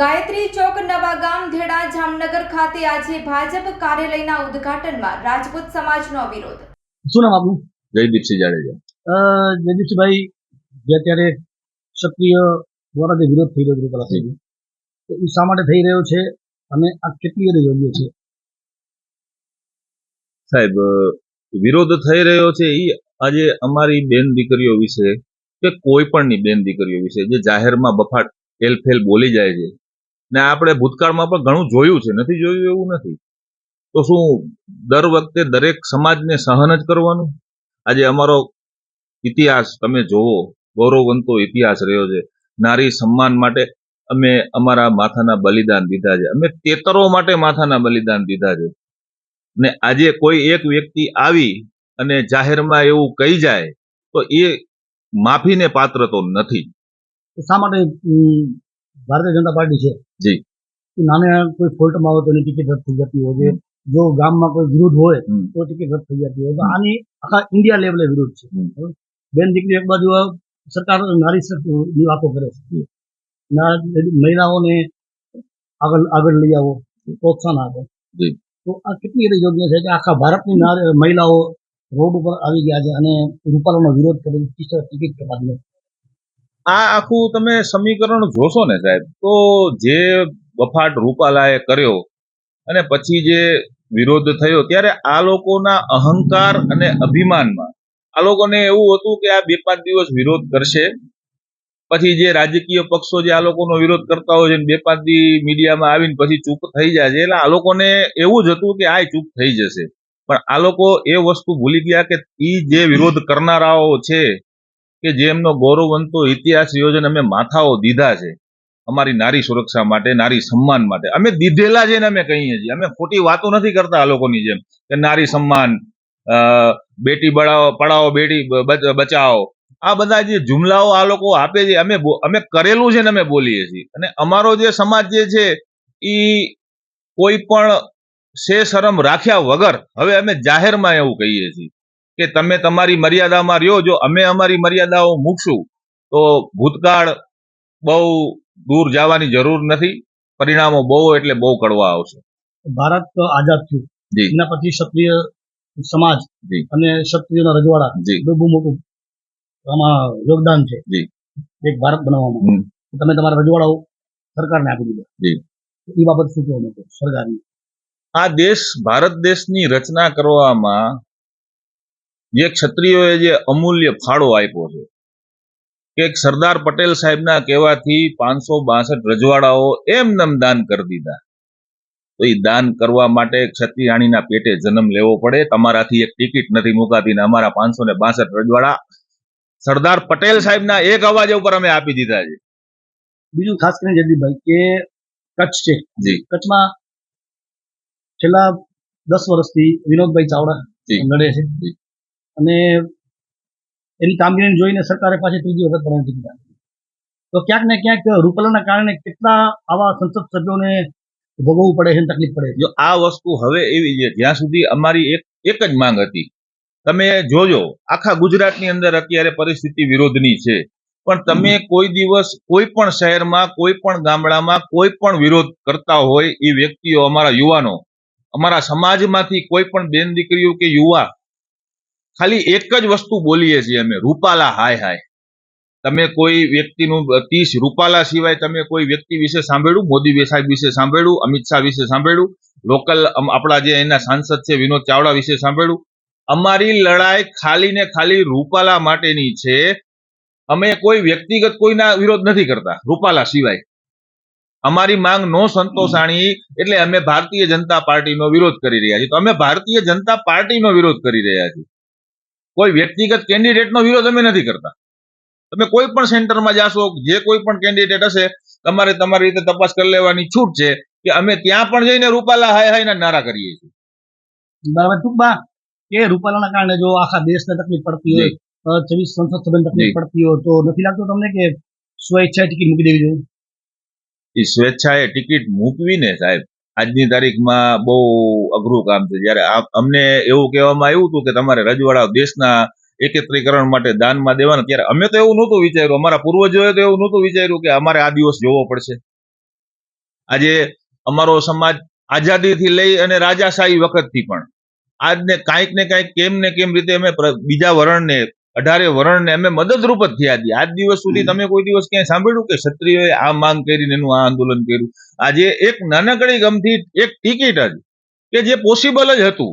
ગાયત્રી ચોક નવા ગામ ધેડા જામનગર ખાતે આજે ભાજપ કાર્યાલયના ઉદ્ઘાટનમાં રાજપૂત સમાજનો વિરોધ. શું નામ આપનું? જયદીપસિંહ જાડેજા. જયદીપસિંહભાઈ જે અત્યારે ક્ષત્રિય દ્વારા જે વિરોધ થઈ રહ્યો છે રૂપાલા સાહેબ તો એ શા માટે થઈ રહ્યો છે અને આ કેટલી હદે યોગ્ય છે? સાહેબ વિરોધ થઈ રહ્યો છે એ આજે અમારી બેન દીકરીઓ વિશે કે કોઈ પણની બેન દીકરીઓ વિશે જે જાહેરમાં બફાટ એલફેલ બોલી જાય છે ને આપણે ભૂતકાળમાં પણ ઘણું જોયું છે. નથી જોયું એવું નથી. તો શું દર વખતે દરેક સમાજને સહન જ કરવાનું? આજે અમારો ઇતિહાસ તમે જોવો, ગૌરવવંતો ઇતિહાસ રહ્યો છે. નારી સન્માન માટે અમે અમારા માથાના બલિદાન દીધા છે. અમે તેતરો માટે માથાના બલિદાન દીધા છે. ને આજે કોઈ એક વ્યક્તિ આવી અને જાહેરમાં એવું કહી જાય, તો એ માફીને પાત્ર તો નથી. શા માટે ભારતીય જનતા પાર્ટી છે? જી. નાને કોઈ ફોલ્ટમાં હોય તો એની ટિકિટ રદ થઈ જતી હોય છે. જો ગામમાં કોઈ વિરોધ હોય તો ટિકિટ રદ થઈ જતી હોય તો આની આખા ઇન્ડિયા લેવલે વિરોધ છે? બેન દીકરી એક બાજુ સરકાર નારી શક્તિની વાતો કરે છે. મહિલાઓને આગળ આગળ લઈ આવો પ્રોત્સાહન આપો. તો આ કેટલી રીતે યોગ્ય છે કે આખા ભારતની મહિલાઓ રોડ ઉપર આવી ગયા છે અને રૂપાલાનો વિરોધ કરે છે ટિકિટ કપાડીને આ આખું તમે સમીકરણ જોશો ને સાહેબ, તો જે બફાટ રૂપાલાએ કર્યો અને પછી જે વિરોધ થયો, ત્યારે આ લોકોના અહંકાર અને અભિમાનમાં, આ લોકોને એવું હતું કે આ બે પાંચ દિવસ વિરોધ કરશે. પછી જે રાજકીય પક્ષો જે આ લોકોનો વિરોધ કરતા હોય છે બે પાંચ દી મીડિયામાં આવીને પછી ચૂપ થઈ જાય છે, એટલે આ લોકોને એવું જ હતું કે આ ચૂપ થઈ જશે. પણ આ લોકો એ વસ્તુ ભૂલી ગયા કે એ જે વિરોધ કરનારાઓ છે કે જે એમનો ગૌરવવંતો ઇતિહાસ યોજન અમે માથાઓ દીધા છે, અમારી નારી સુરક્ષા માટે, નારી સન્માન માટે. અમે દીધેલા છે ને અમે કહીએ છીએ. અમે ખોટી વાતો નથી કરતા આ લોકોની જેમ કે નારી સન્માન બેટી બળાવો પડાવો બેટી બચાવો. આ બધા જે જુમલાઓ આ લોકો આપે છે, અમે અમે કરેલું છે ને અમે બોલીએ છીએ. અને અમારો જે સમાજ જે છે એ કોઈ પણ શે શરમ રાખ્યા વગર, હવે અમે જાહેરમાં એવું કહીએ છીએ. કે તમે તમારી મર્યાદામાં રહ્યો જો અમે અમારી મર્યાદાઓ મૂકશું તો ભૂતકાળ બહુ દૂર જવાની જરૂર નથી પરિણામો બહુ એટલે બહુ કડવા આવશે. ભારત આઝાદ થયું. જી. એના પછી ક્ષત્રિય સમાજ. અને ક્ષત્રિયોના રજવાડા જી. બહુ મોટું આમાં યોગદાન છે. જી. એક ભારત બનાવવામાં. તમે તમારા રજવાડાઓ સરકારને આપી દીધા. જી. એ બાબત શું કહેવાનું છે? સરકારની. આ દેશ ભારત દેશની રચના કરવામાં જે ક્ષત્રિયોએ જે અમૂલ્ય ફાળો આપ્યો છે કે સરદાર પટેલ સાહેબના કહેવાથી પાંચસો બાસઠ રજવાડાઓ એમનેમ દાન કરી દીધા તો એ દાન કરવા માટે ક્ષત્રિયાણીના પેટે જન્મ લેવો પડે તમારાથી એક ટિકિટ નથી મુકાતી ને અમારા પાંચસો ને બાસઠ રજવાડા સરદાર પટેલ સાહેબના એક અવાજ ઉપર અમે આપી દીધા છે બીજું ખાસ કરીને જગદીપભાઈ કે કચ્છ છે જી. કચ્છમાં છેલ્લા દસ વર્ષથી વિનોદભાઈ ચાવડા. લડે છે. અને એની કામગીરીને જોઈને સરકારે પાછી ત્રીજી વખત પણ ટિકિટ આપી તો ક્યાંક ને ક્યાંક રૂપલાના કારણે કેટલા આવા સંસદ સભ્યોને ભોગવવું પડે છે તકલીફ પડે જો આ વસ્તુ હવે એવી છે જ્યાં સુધી અમારી એક એક જ માંગ હતી. તમે જોજો આખા ગુજરાતની અંદર અત્યારે પરિસ્થિતિ વિરોધની છે. પણ તમે કોઈ દિવસ કોઈ પણ શહેરમાં કોઈ પણ ગામડામાં કોઈ પણ વિરોધ કરતા હોય એ વ્યક્તિઓ અમારા યુવાનો અમારા સમાજમાંથી કોઈ પણ બેન દીકરીઓ કે યુવા ખાલી એક જ વસ્તુ બોલીએ છીએ અમે, રૂપાલા, હાય હાય. તમે કોઈ વ્યક્તિનું તીસ રૂપાલા સિવાય તમે કોઈ વ્યક્તિ વિશે સાંભળ્યું? મોદી સાહેબ વિશે સાંભળ્યું? અમિત શાહ વિશે સાંભળ્યું? લોકલ આપણા જે એના સાંસદ છે વિનોદ ચાવડા વિશે સાંભળ્યું? અમારી લડાઈ ખાલી ને ખાલી રૂપાલા માટેની છે. અમે કોઈ વ્યક્તિગત કોઈના વિરોધ નથી કરતા, રૂપાલા સિવાય. અમારી માંગ નો સંતોષાણી, એટલે અમે ભારતીય જનતા પાર્ટીનો વિરોધ કરી રહ્યા છીએ. તો અમે ભારતીય જનતા પાર્ટીનો વિરોધ કરી રહ્યા છીએ. કોઈ વ્યક્તિગત કેન્ડિડેટનો વિરોધ અમે નથી કરતા. તમે કોઈ પણ સેન્ટરમાં જાશો જે કોઈ પણ કેન્ડિડેટ હશે તમારે તમારી રીતે તપાસ કરી લેવાની છૂટ છે કે અમે ત્યાં પણ જઈને રૂપાલા હાય હાય ના નારા કરીએ છીએ. બરાબર. ટૂંકમાં કે રૂપાલાના કારણે જો આખા દેશને તકલીફ પડતી હોય ચોવીસ છવ્વીસ સંસદ સભ્યને તકલીફ પડતી હોય તો નથી લાગતું તમને કે સ્વેચ્છાએ ટિકિટ મૂકી દેવી જોઈએ? એ સ્વેચ્છાએ ટિકિટ મૂકવીને સાહેબ આજની તારીખમાં બહુ અઘરું કામ છે. જ્યારે અમને એવું કહેવામાં આવ્યું હતું કે તમારે રજવાડા દેશના એકત્રીકરણ માટે દાનમાં દેવાના. ત્યારે અમે તો એવું નહોતું વિચાર્યું. અમારા પૂર્વજોએ તો એવું નહોતું વિચાર્યું કે અમારે આ દિવસ જોવો પડશે. આજે અમારો સમાજ આઝાદીથી લઈ અને રાજાશાહી વખતથી પણ. આજને કાંઈક ને કાંઈક કેમ ને કેમ રીતે અમે બીજા વરણને અઢારે વરણને અમે મદદરૂપ જ થયા છીએ. આજ દિવસ સુધી તમે કોઈ દિવસ ક્યાંય સાંભળ્યું કે ક્ષત્રિયોએ આ માંગ કરીને એનું આ આંદોલન કર્યું? આજે એક નાનકડી ગમથી એક ટિકિટ જ કે જે પોસિબલ જ હતું.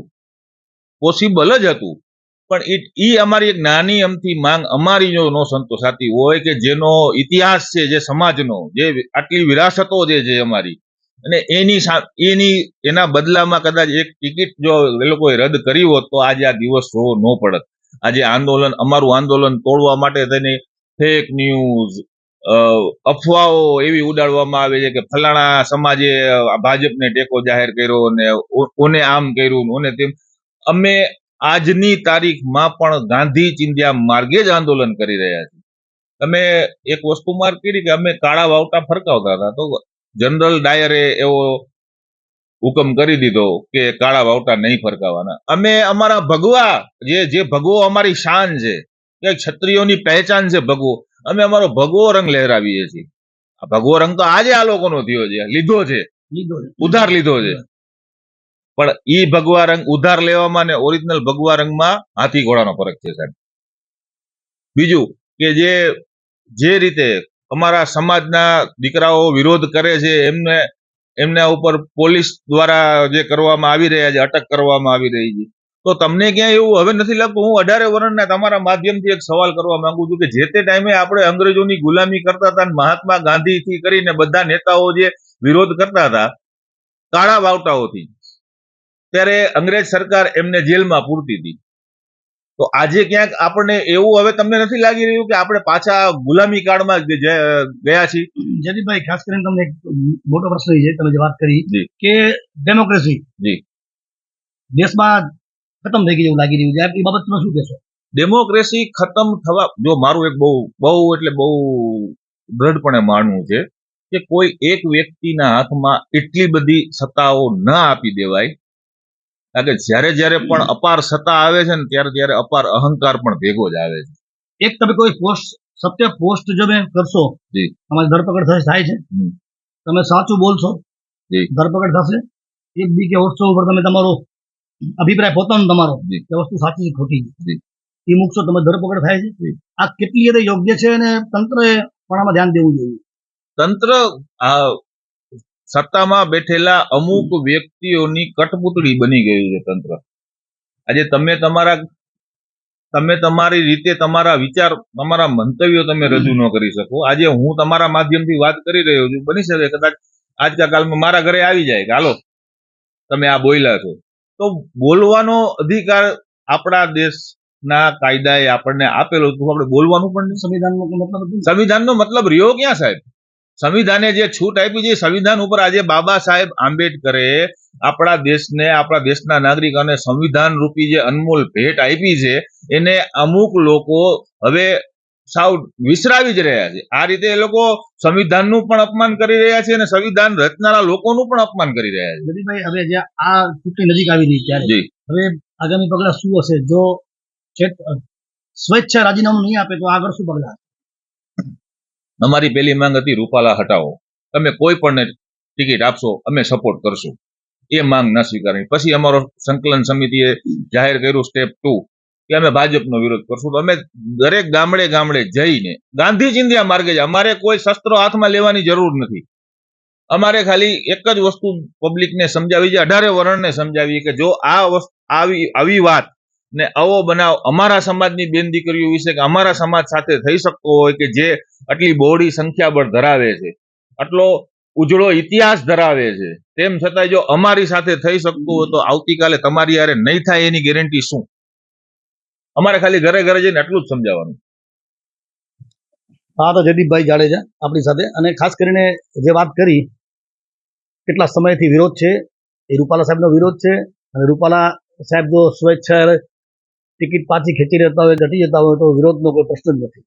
પોસિબલ જ હતું. પણ ઈ અમારી એક નાની અમથી માંગ અમારી જો નો સંતોષાતી હોય કે જેનો ઇતિહાસ છે જે સમાજનો જે આટલી વિરાસતો જે છે અમારી અને એની સા- એની એના બદલામાં કદાચ એક ટિકિટ જો એ લોકોએ રદ કરી હોત તો આજે આ દિવસ જોવો ન પડત. આજે આંદોલન, અમારું આંદોલન તોડવા માટે થઈને ફેક ન્યૂઝ અફવાઓ એવી ઉડાડવામાં આવે છે કે ફલાણા સમાજે ભાજપને ટેકો જાહેર કર્યો અને ઓને આમ કર્યું ઓને તેમ. અમે આજની તારીખમાં પણ ગાંધી ચિંધ્યા માર્ગે જ આંદોલન કરી રહ્યા છીએ. તમે એક વસ્તુ માર્ક કરી કે અમે કાળા વાવટા ફરકાવતા હતા. તો જનરલ ડાયરે એવો હુકમ કરી દીધો કે કાળા વાવટા નહીં ફરકાવાના. અમે અમારા ભગવા જે જે ભગવો અમારી શાન છે કે ક્ષત્રિયોની પહેચાન છે ભગવો અમે અમારો ભગવો રંગ લહેરાવીએ છીએ. આ ભગવો રંગ તો આજે આ લોકોનો થયો છે લીધો છે. ઉધાર લીધો છે. પણ ઈ ભગવા રંગ ઉધાર લેવામાં ને ઓરિજિનલ ભગવા રંગમાં હાથી ઘોડાનો ફરક છે સાહેબ. બીજું કે જે જે રીતે અમારા સમાજના દીકરાઓ વિરોધ કરે છે એમને એમના ઉપર પોલીસ દ્વારા જે કરવામાં આવી રહ્યા છે, અટક કરવામાં આવી રહી છે. તો તમને ક્યાંય એવું હવે નથી લાગતું? હું અઢારે વર્ષના તમારા માધ્યમથી એક સવાલ કરવા માંગુ છું કે જે તે ટાઈમે આપણે અંગ્રેજોની ગુલામી કરતા હતા મહાત્મા ગાંધીથી કરીને બધા નેતાઓ જે વિરોધ કરતા હતા કાળા વાવટાઓથી ત્યારે અંગ્રેજ સરકાર એમને જેલમાં પૂરતી હતી. તો આજે ક્યાંક આપણને એવું હવે તમને નથી લાગી રહ્યું કે આપણે પાછા ગુલામી કાળમાં ગયા છીએ? જયદીપભાઈ ખાસ કરીને તમને એક મોટો પ્રશ્ન છે તમે જે વાત કરી કે ડેમોક્રેસી જી. દેશમાં ખતમ થઈ ગઈ એવું લાગી રહ્યું છે. એ બાબતમાં શું કહેશો? ડેમોક્રેસી ખતમ થવા જો મારું એક બહુ બહુ એટલે બહુ દ્રઢપણે માનવું છે કે કોઈ એક વ્યક્તિના હાથમાં એટલી બધી સત્તાઓ ન આપી દેવાય કારણ કે જ્યારે જ્યારે પણ અપાર સત્તા આવે છે ને ત્યારે ત્યારે અપાર અહંકાર પણ ભેગો જ આવે છે. એક તમે કોઈ પોસ્ટ સત્ય પોસ્ટ જો તમે કરશો જી. તમારી ધરપકડ થશે થાય છે. તમે સાચું બોલશો જી. ધરપકડ થશે એક બી કે વસ્તુ ઉપર તમે તમારો અભિપ્રાય પોતાનો તમારો. કે વસ્તુ સાચી છે ખોટી છે. એ મૂકશો તમે ધરપકડ થાય છે. આ કેટલી હદે યોગ્ય છે અને તંત્રએ પણ આમાં ધ્યાન દેવું જોઈએ. તંત્ર આ સત્તામાં બેઠેલા અમુક વ્યક્તિઓની કટપુતળી બની ગયું છે તંત્ર. આજે તમે તમારા, તમે તમારી રીતે તમારા વિચાર, તમારા મંતવ્યો તમે રજૂ ન કરી શકો. આજે હું તમારા માધ્યમથી વાત કરી રહ્યો છું. બની શકે કદાચ આજકા કાલમાં મારા ઘરે આવી જાય કે હાલો, તમે આ બોલ્યા છો. તો બોલવાનો અધિકાર આપણા દેશના કાયદાએ આપણને આપેલો. તો આપણે બોલવાનું પણ. સંવિધાનનો મતલબ સંવિધાનનો મતલબ રહ્યો ક્યાં સાહેબ? સંવિધાને જે છૂટ આપી છે સંવિધાન ઉપર આજે બાબા સાહેબ આંબેડકરે આપણા દેશને આપણા દેશના નાગરિકોને સંવિધાન રૂપી જે અનમોલ ભેટ આપી છે એને અમુક લોકો હવે સાવ વિસરાવી જ રહ્યા છે. આ રીતે એ લોકો સંવિધાનનું પણ અપમાન કરી રહ્યા છે અને સંવિધાન રચનારા લોકોનું પણ અપમાન કરી રહ્યા છે. જયદીપભાઈ હવે જે આ ચૂંટણી નજીક આવી રહી ત્યારે હવે આગામી પગલા શું હશે? જો સ્વેચ્છા રાજીનામું નહીં આપે તો આગળ શું પગલા? અમારી પહેલી માંગ હતી, રૂપાલા હટાવો. તમે કોઈ પણ ટિકિટ આપશો, અમે સપોર્ટ કરશું. એ માંગ ન સ્વીકારી પછી અમારો સંકલન સમિતિએ જાહેર કર્યું સ્ટેપ ટુ કે અમે ભાજપનો વિરોધ કરશું. તો અમે દરેક ગામડે ગામડે જઈને ગાંધી ચિંધ્યા માર્ગે જ, અમારે કોઈ શસ્ત્રો હાથમાં લેવાની જરૂર નથી. અમારે ખાલી એક જ વસ્તુ પબ્લિકને સમજાવી છે, અઢારે વર્ણને સમજાવી કે જો આ આવી આવી વાત ને આવો બનાવ અમારા સમાજની બેન દીકરીઓ વિશે કે અમારા સમાજ સાથે થઈ શકતો હોય કે જે આટલી બહોળી સંખ્યાબળ ધરાવે છે, આટલો ઉજળો ઇતિહાસ ધરાવે છે, તેમ છતાંય જો અમારી સાથે થઈ શકતું હોય તો આવતીકાલે તમારી યારે નહીં થાય એની ગેરંટી શું? અમારે ખાલી ઘરે ઘરે જઈને આટલું જ સમજાવવાનું. હા, તો જયદીપભાઈ જાડેજા આપણી સાથે. અને ખાસ કરીને જે વાત કરી, કેટલા સમયથી વિરોધ છે, એ રૂપાલા સાહેબનો વિરોધ છે, અને રૂપાલા સાહેબ જો સ્વેચ્છા ટિકિટ પાછી ખેંચી લેતા હોય ઘટી જતા હોય તો વિરોધનો કોઈ પ્રશ્ન જ નથી.